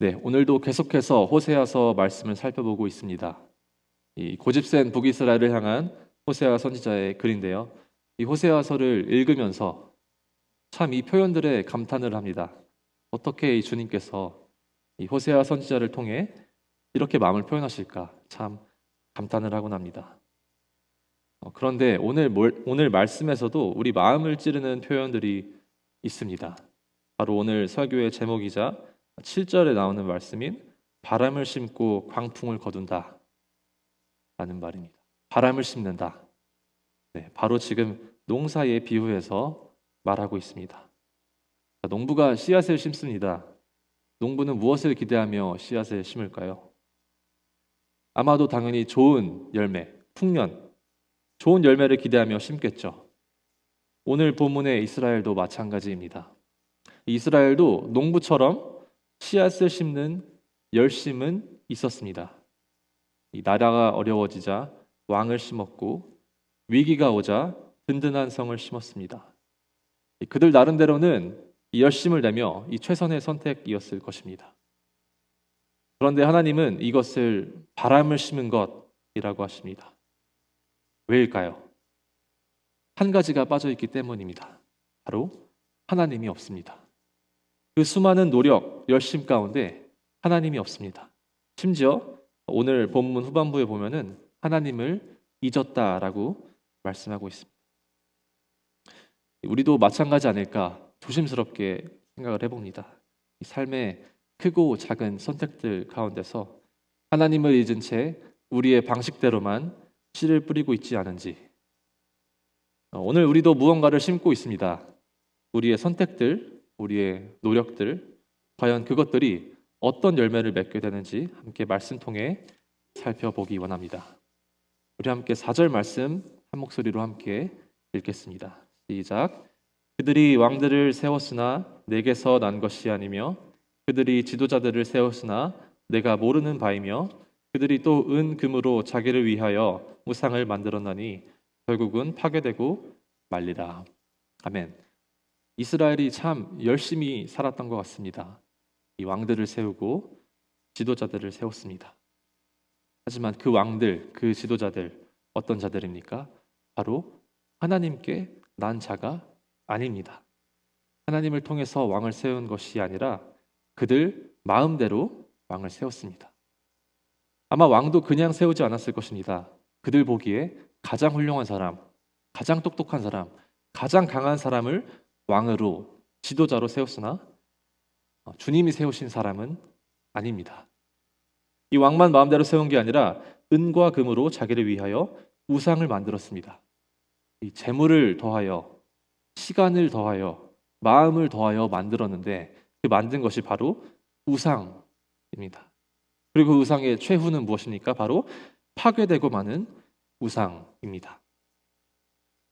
네, 오늘도 계속해서 호세아서 말씀을 살펴보고 있습니다. 이 고집센 북이스라엘을 향한 호세아 선지자의 글인데요. 이 호세아서를 읽으면서 참 이 표현들에 감탄을 합니다. 어떻게 이 주님께서 이 호세아 선지자를 통해 이렇게 마음을 표현하실까 참 감탄을 하곤 합니다. 어, 그런데 오늘 몰- 오늘 말씀에서도 우리 마음을 찌르는 표현들이 있습니다. 바로 오늘 설교의 제목이자 7절에 나오는 말씀인 바람을 심고 광풍을 거둔다 라는 말입니다. 바람을 심는다. 네, 바로 지금 농사에 비유해서 말하고 있습니다. 자, 농부가 씨앗을 심습니다. 농부는 무엇을 기대하며 씨앗을 심을까요? 아마도 당연히 좋은 열매, 풍년, 좋은 열매를 기대하며 심겠죠. 오늘 본문의 이스라엘도 마찬가지입니다. 이스라엘도 농부처럼 씨앗을 심는 열심은 있었습니다. 이 나라가 어려워지자 왕을 심었고 위기가 오자 든든한 성을 심었습니다. 이 그들 나름대로는 이 열심을 내며 이 최선의 선택이었을 것입니다. 그런데 하나님은 이것을 바람을 심은 것이라고 하십니다. 왜일까요? 한 가지가 빠져 있기 때문입니다. 바로 하나님이 없습니다. 그 수많은 노력, 열심 가운데 하나님이 없습니다. 심지어 오늘 본문 후반부에 보면은 하나님을 잊었다라고 말씀하고 있습니다. 우리도 마찬가지 아닐까 조심스럽게 생각을 해봅니다. 이 삶의 크고 작은 선택들 가운데서 하나님을 잊은 채 우리의 방식대로만 씨를 뿌리고 있지 않은지 어, 오늘 우리도 무언가를 심고 있습니다. 우리의 선택들, 우리의 노력들, 과연 그것들이 어떤 열매를 맺게 되는지 함께 말씀 통해 살펴보기 원합니다. 우리 함께 4절 말씀 한 목소리로 함께 읽겠습니다. 시작. 그들이 왕들을 세웠으나 내게서 난 것이 아니며 그들이 지도자들을 세웠으나 내가 모르는 바이며 그들이 또 은 금으로 자기를 위하여 우상을 만들었나니 결국은 파괴되고 말리라. 아멘. 이스라엘이 참 열심히 살았던 것 같습니다. 이 왕들을 세우고 지도자들을 세웠습니다. 하지만 그 왕들, 그 지도자들 어떤 자들입니까? 바로 하나님께 난 자가 아닙니다. 하나님을 통해서 왕을 세운 것이 아니라 그들 마음대로 왕을 세웠습니다. 아마 왕도 그냥 세우지 않았을 것입니다. 그들 보기에 가장 훌륭한 사람, 가장 똑똑한 사람, 가장 강한 사람을 왕으로 지도자로 세웠으나 어, 주님이 세우신 사람은 아닙니다. 이 왕만 마음대로 세운 게 아니라 은과 금으로 자기를 위하여 우상을 만들었습니다. 이 재물을 더하여 시간을 더하여 마음을 더하여 만들었는데 그 만든 것이 바로 우상입니다. 그리고 그 우상의 최후는 무엇입니까? 바로 파괴되고 마는 우상입니다.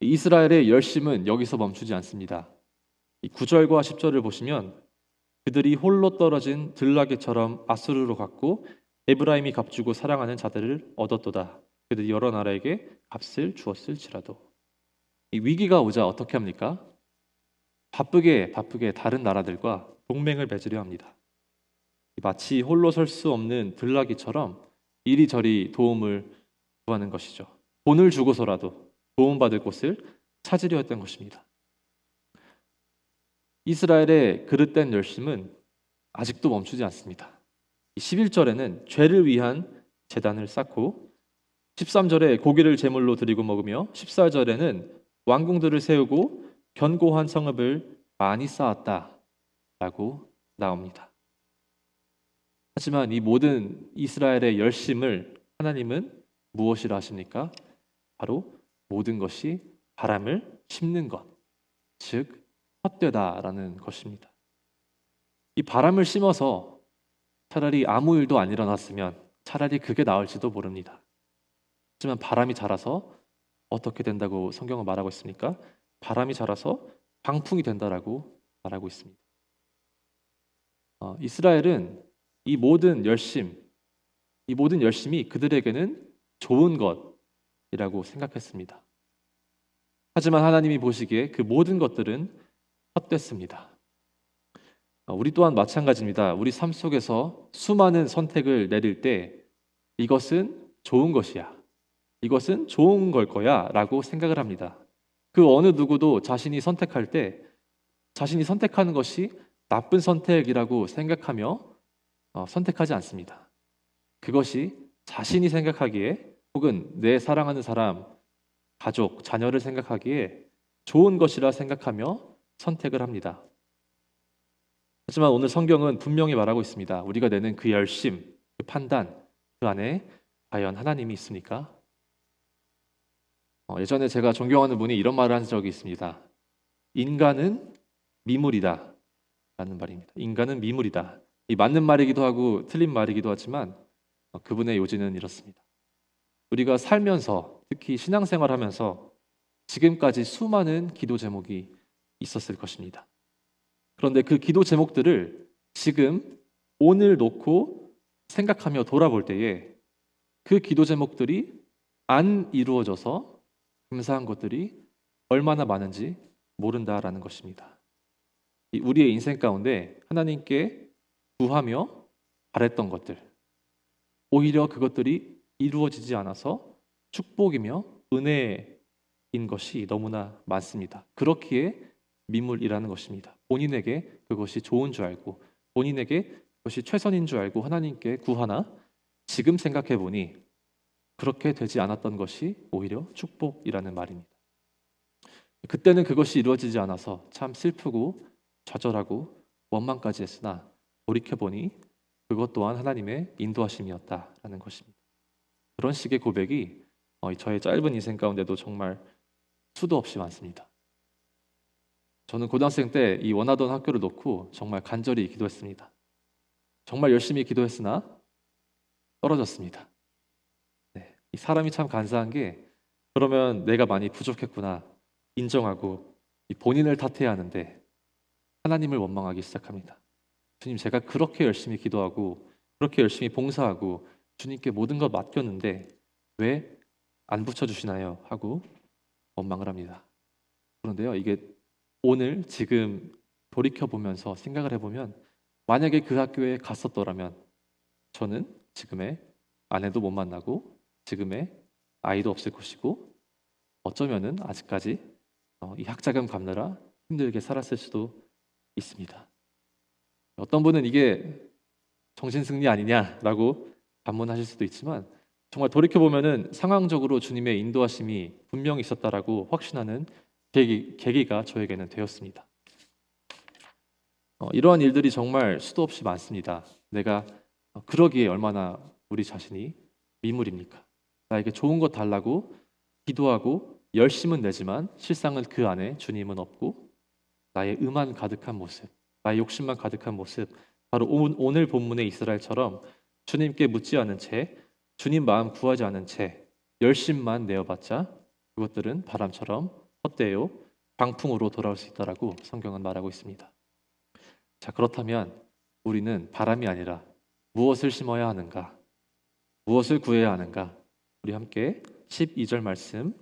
이스라엘의 열심은 여기서 멈추지 않습니다. 이 9절과 10절을 보시면 그들이 홀로 떨어진 들나귀처럼 아수르로 갔고 에브라임이 값주고 사랑하는 자들을 얻었도다. 그들이 여러 나라에게 값을 주었을지라도 이 위기가 오자 어떻게 합니까? 바쁘게 바쁘게 다른 나라들과 동맹을 맺으려 합니다. 마치 홀로 설 수 없는 들나귀처럼 이리저리 도움을 구하는 것이죠. 돈을 주고서라도 도움받을 곳을 찾으려 했던 것입니다. 이스라엘의 그릇된 열심은 아직도 멈추지 않습니다. 11절에는 죄를 위한 재단을 쌓고 13절에 고기를 제물로 드리고 먹으며 14절에는 왕궁들을 세우고 견고한 성읍을 많이 쌓았다라고 나옵니다. 하지만 이 모든 이스라엘의 열심을 하나님은 무엇이라 하십니까? 바로 모든 것이 바람을 심는 것, 즉 헛되다라는 것입니다. 이 바람을 심어서 차라리 아무 일도 안 일어났으면 차라리 그게 나을지도 모릅니다. 하지만 바람이 자라서 어떻게 된다고 성경은 말하고 있습니까? 바람이 자라서 광풍이 된다라고 말하고 있습니다. 어, 이스라엘은 이 모든 열심, 이 모든 열심이 그들에게는 좋은 것이라고 생각했습니다. 하지만 하나님이 보시기에 그 모든 것들은 헛됐습니다. 어, 우리 또한 마찬가지입니다. 우리 삶 속에서 수많은 선택을 내릴 때 이것은 좋은 것이야. 이것은 좋은 걸 거야. 라고 생각을 합니다. 그 어느 누구도 자신이 선택할 때 자신이 선택하는 것이 나쁜 선택이라고 생각하며 어, 선택하지 않습니다. 그것이 자신이 생각하기에 혹은 내 사랑하는 사람, 가족, 자녀를 생각하기에 좋은 것이라 생각하며 선택을 합니다. 하지만 오늘 성경은 분명히 말하고 있습니다. 우리가 내는 그 열심, 그 판단, 그 안에 과연 하나님이 있습니까? 어, 예전에 제가 존경하는 분이 이런 말을 한 적이 있습니다. 인간은 미물이다. 라는 말입니다. 인간은 미물이다. 이 맞는 말이기도 하고 틀린 말이기도 하지만 어, 그분의 요지는 이렇습니다. 우리가 살면서 특히 신앙생활 하면서 지금까지 수많은 기도 제목이 있었을 것입니다. 그런데 그 기도 제목들을 지금 오늘 놓고 생각하며 돌아볼 때에 그 기도 제목들이 안 이루어져서 감사한 것들이 얼마나 많은지 모른다라는 것입니다. 우리의 인생 가운데 하나님께 구하며 바랬던 것들, 오히려 그것들이 이루어지지 않아서 축복이며 은혜인 것이 너무나 많습니다. 그렇기에 미물이라는 것입니다. 본인에게 그것이 좋은 줄 알고 본인에게 그것이 최선인 줄 알고 하나님께 구하나 지금 생각해 보니 그렇게 되지 않았던 것이 오히려 축복이라는 말입니다. 그때는 그것이 이루어지지 않아서 참 슬프고 좌절하고 원망까지 했으나 돌이켜 보니 그것 또한 하나님의 인도하심이었다라는 것입니다. 그런 식의 고백이 어, 저의 짧은 인생 가운데도 정말 수도 없이 많습니다. 저는 고등학생 때 이 원하던 학교를 놓고 정말 간절히 기도했습니다. 정말 열심히 기도했으나 떨어졌습니다. 네, 이 사람이 참 간사한 게 그러면 내가 많이 부족했구나 인정하고 본인을 탓해야 하는데 하나님을 원망하기 시작합니다. 주님 제가 그렇게 열심히 기도하고 그렇게 열심히 봉사하고 주님께 모든 것 맡겼는데 왜 안 붙여 주시나요? 하고 원망을 합니다. 그런데요, 이게 오늘 지금 돌이켜 보면서 생각을 해보면 만약에 그 학교에 갔었더라면 저는 지금의 아내도 못 만나고 지금의 아이도 없을 것이고 어쩌면은 아직까지 어, 이 학자금 갚느라 힘들게 살았을 수도 있습니다. 어떤 분은 이게 정신승리 아니냐라고 반문하실 수도 있지만 정말 돌이켜 보면은 상황적으로 주님의 인도하심이 분명히 있었다라고 확신하는 계기, 계기 가 저에게는 되었습니다. 어, 이러한 일들이 정말 수도 없이 많습니다. 내가 어, 그러기에 얼마나 우리 자신이 미물입니까? 나에게 좋은 것 달라고 기도하고 열심은 내지만 실상은 그 안에 주님은 없고 나의 음한 가득한 모습, 나의 욕심만 가득한 모습, 바로 오늘 본문의 이스라엘처럼 주님께 묻지 않은 채, 주님 마음 구하지 않은 채 열심만 내어봤자 그것들은 바람처럼 헛되요 방풍으로 돌아올 수 있다라고 성경은 말하고 있습니다. 자 그렇다면 우리는 바람이 아니라 무엇을 심어야 하는가? 무엇을 구해야 하는가? 우리 함께 12절 말씀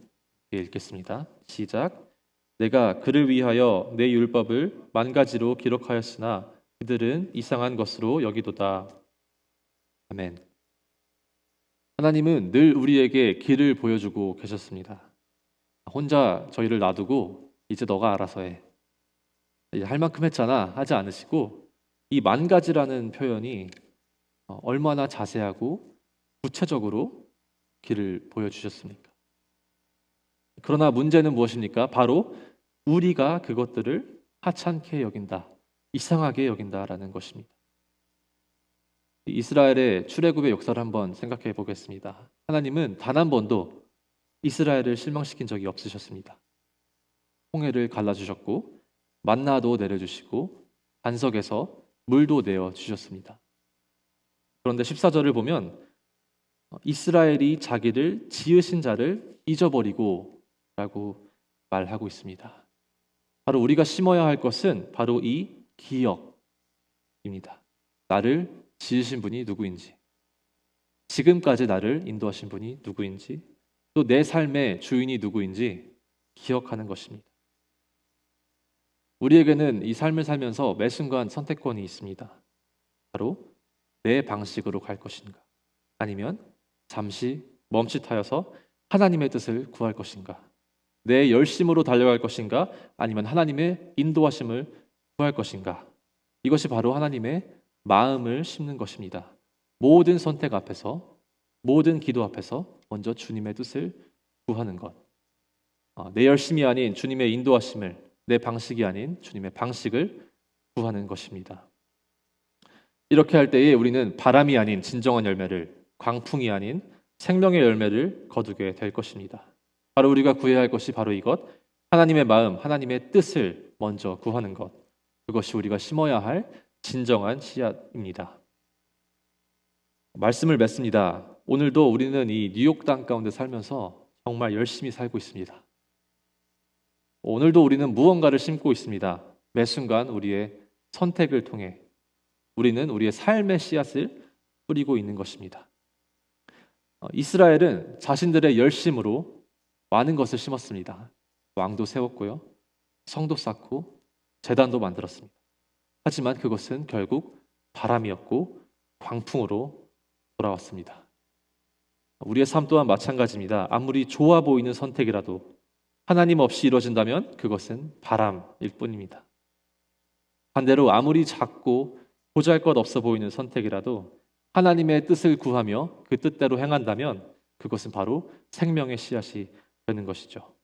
읽겠습니다. 시작. 내가 그를 위하여 내 율법을 만 가지로 기록하였으나 그들은 이상한 것으로 여기도다. 아멘. 하나님은 늘 우리에게 길을 보여주고 계셨습니다. 혼자 저희를 놔두고 이제 너가 알아서 해. 할 만큼 했잖아 하지 않으시고 이 만 가지라는 표현이 어, 얼마나 자세하고 구체적으로 길을 보여주셨습니까? 그러나 문제는 무엇입니까? 바로 우리가 그것들을 하찮게 여긴다, 이상하게 여긴다라는 것입니다. 이스라엘의 출애굽의 역사를 한번 생각해 보겠습니다. 하나님은 단 한 번도 이스라엘을 실망시킨 적이 없으셨습니다. 홍해를 갈라주셨고 만나도 내려주시고 반석에서 물도 내어 주셨습니다. 그런데 14절을 보면 이스라엘이 자기를 지으신 자를 잊어버리고 라고 말하고 있습니다. 바로 우리가 심어야 할 것은 바로 이 기억입니다. 나를 지으신 분이 누구인지, 지금까지 나를 인도하신 분이 누구인지, 또 내 삶의 주인이 누구인지 기억하는 것입니다. 우리에게는 이 삶을 살면서 매 순간 선택권이 있습니다. 바로 내 방식으로 갈 것인가 아니면 잠시 멈칫하여서 하나님의 뜻을 구할 것인가 내 열심으로 달려갈 것인가 아니면 하나님의 인도하심을 구할 것인가 이것이 바로 하나님의 마음을 심는 것입니다. 모든 선택 앞에서 모든 기도 앞에서 먼저 주님의 뜻을 구하는 것. 어, 내 열심이 아닌 주님의 인도하심을 내 방식이 아닌 주님의 방식을 구하는 것입니다. 이렇게 할 때에 우리는 바람이 아닌 진정한 열매를 광풍이 아닌 생명의 열매를 거두게 될 것입니다. 바로 우리가 구해야 할 것이 바로 이것 하나님의 마음, 하나님의 뜻을 먼저 구하는 것. 그것이 우리가 심어야 할 진정한 씨앗입니다. 말씀을 맺습니다. 오늘도 우리는 이 뉴욕 땅 가운데 살면서 정말 열심히 살고 있습니다. 오늘도 우리는 무언가를 심고 있습니다. 매 순간 우리의 선택을 통해 우리는 우리의 삶의 씨앗을 뿌리고 있는 것입니다. 어, 이스라엘은 자신들의 열심으로 많은 것을 심었습니다. 왕도 세웠고요. 성도 쌓고 재단도 만들었습니다. 하지만 그것은 결국 바람이었고 광풍으로 돌아왔습니다. 우리의 삶 또한 마찬가지입니다. 아무리 좋아 보이는 선택이라도 하나님 없이 이루어진다면 그것은 바람일 뿐입니다. 반대로 아무리 작고 보잘 것 없어 보이는 선택이라도 하나님의 뜻을 구하며 그 뜻대로 행한다면 그것은 바로 생명의 씨앗이 되는 것이죠.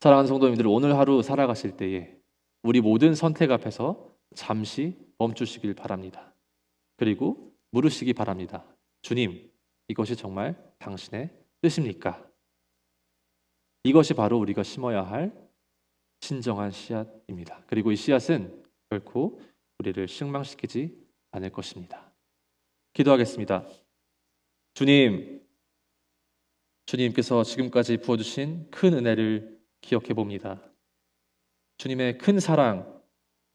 사랑하는 성도님들, 오늘 하루 살아가실 때에 우리 모든 선택 앞에서 잠시 멈추시길 바랍니다. 그리고 물으시기 바랍니다. 주님, 이것이 정말 당신의 뜻입니까? 이것이 바로 우리가 심어야 할 진정한 씨앗입니다. 그리고 이 씨앗은 결코 우리를 실망시키지 않을 것입니다. 기도하겠습니다. 주님, 주님께서 지금까지 부어주신 큰 은혜를 기억해 봅니다. 주님의 큰 사랑,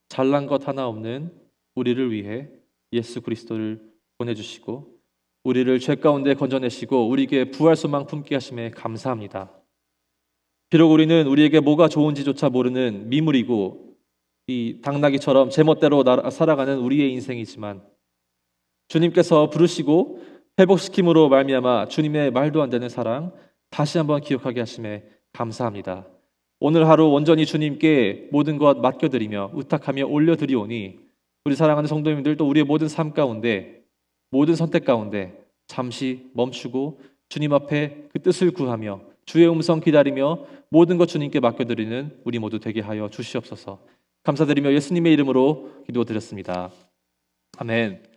잘난 것 하나 없는 우리를 위해 예수 그리스도를 보내주시고 우리를 죄 가운데 건져내시고 우리에게 부활 소망 품게 하심에 감사합니다. 비록 우리는 우리에게 뭐가 좋은지조차 모르는 미물이고 이 당나귀처럼 제멋대로 살아가는 우리의 인생이지만 주님께서 부르시고 회복시킴으로 말미암아 주님의 말도 안 되는 사랑 다시 한번 기억하게 하심에 감사합니다. 오늘 하루 온전히 주님께 모든 것 맡겨드리며 의탁하며 올려드리오니 우리 사랑하는 성도님들 또 우리의 모든 삶 가운데 모든 선택 가운데 잠시 멈추고 주님 앞에 그 뜻을 구하며 주의 음성 기다리며 모든 것 주님께 맡겨드리는 우리 모두 되게 하여 주시옵소서. 감사드리며 예수님의 이름으로 기도드렸습니다. 아멘.